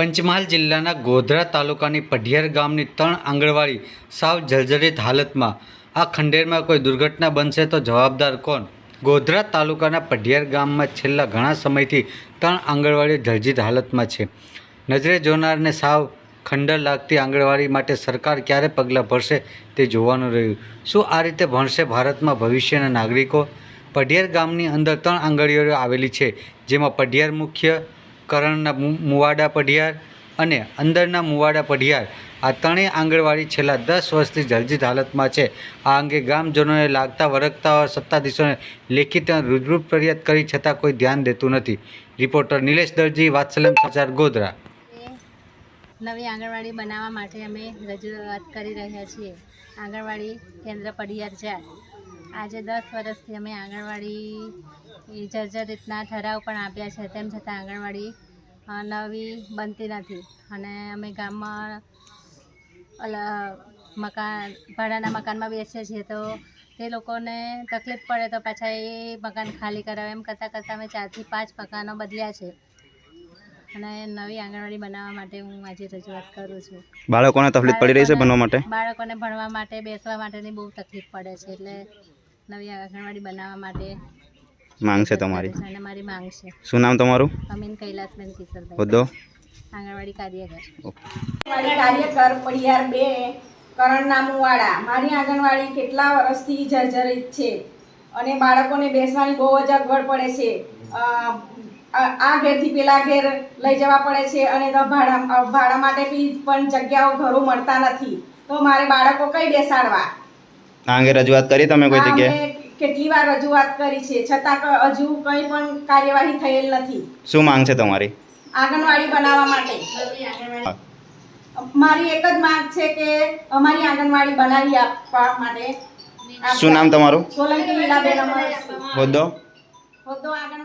પંચમહાલ જિલ્લાના ગોધરા તાલુકાની પઢિયાર ગામની ત્રણ આંગણવાડી સાવ જર્જરિત હાલતમાં. આ ખંડેરમાં કોઈ દુર્ઘટના બનશે તો જવાબદાર કોણ? ગોધરા તાલુકાના પઢિયાર ગામમાં છેલ્લા ઘણા સમયથી ત્રણ આંગણવાડીઓ જર્જરિત હાલતમાં છે. નજરે જોનારને સાવ ખંડર લાગતી આંગણવાડી માટે સરકાર ક્યારે પગલાં ભરશે તે જોવાનું રહ્યું. શું આ રીતે ભણશે ભારતમાં ભવિષ્યના નાગરિકો? પઢિયાર ગામની અંદર ત્રણ આંગણવાડીઓ આવેલી છે, જેમાં પઢિયાર મુખ્ય કરણના મુવાડા પઢિયાર અને અંદરના મુવાડા પઢિયાર. આ ત્રણેય આંગણવાડી છેલ્લા દસ વર્ષથી જર્જિત હાલતમાં છે. આ અંગે ગ્રામજનોએ લાગતા વરગતા સત્તાધીશોને લેખિત રૂજરૂપ ફરિયાદ કરી છતાં કોઈ ધ્યાન દેતું નથી. રિપોર્ટર નિલેશ દરજી વાત્સલમ સમાચાર, ગોધરા. નવી આંગણવાડી બનાવવા માટે અમે રજૂઆત કરી રહ્યા છીએ. આંગણવાડી કેન્દ્ર પડિયાર ચાર આજે દસ વર્ષથી અમે આંગણવાડી જર્જર રીતના ઠરાવ પણ આપ્યા છે તેમ છતાં આંગણવાડી નવી બનતી નથી. અને અમે ગામમાં અલ- મકાન ભાડાના મકાનમાં બેસીએ છીએ તો તે લોકોને તકલીફ પડે તો પાછા એ મકાન ખાલી કરાવે. એમ કરતાં કરતાં અમે ચારથી પાંચ મકાનો બદલ્યા છે. અને નવી આંગણવાડી બનાવવા માટે હું આજે રજૂઆત કરું છું. બાળકોને તકલીફ પડી રહી છે ભણવા માટે? બાળકોને ભણવા માટે બેસવા માટેની બહુ તકલીફ પડે છે. એટલે નવી આંગણવાડી બનાવવા માટે. માંગ છે તમારી? અને મારી માંગ છે. શું નામ તમારું? અમીન કૈલાસબેન કિશોરભાઈ. હોદ્દો? આંગણવાડી કાર્યકર. મારી કાર્યકર પડિયાર બે કરણના મુવાડા મારી આંગણવાડી કેટલા વર્ષથી જર્જરિત છે અને બાળકોને બેસવાની બહુ જ અગવડ પડે છે. આ આ ઘેરથી પેલા ઘેર લઈ જવા પડે છે અને ભાડા ભાડા માટે બી પણ જગ્યાઓ ઘરો મળતા નથી. તો મારે બાળકો કઈ બેસાડવા? આ અંગે રજૂઆત કરી તમે કોઈ જગ્યાએ? કેટલી વાર રજૂઆત કરી છે છતાં હજુ કંઈ પણ કાર્યવાહી થયેલ નથી. શું માંગ છે તમારી? આંગણવાડી બનાવવા માટે. મારી એક જ માંગ છે કે અમારી આંગણવાડી બનાવી આપવા માટે. શું નામ તમારું? સોલંકી લીલાબેન અમારું. હોદ્દો? હોદ્દો આંગણ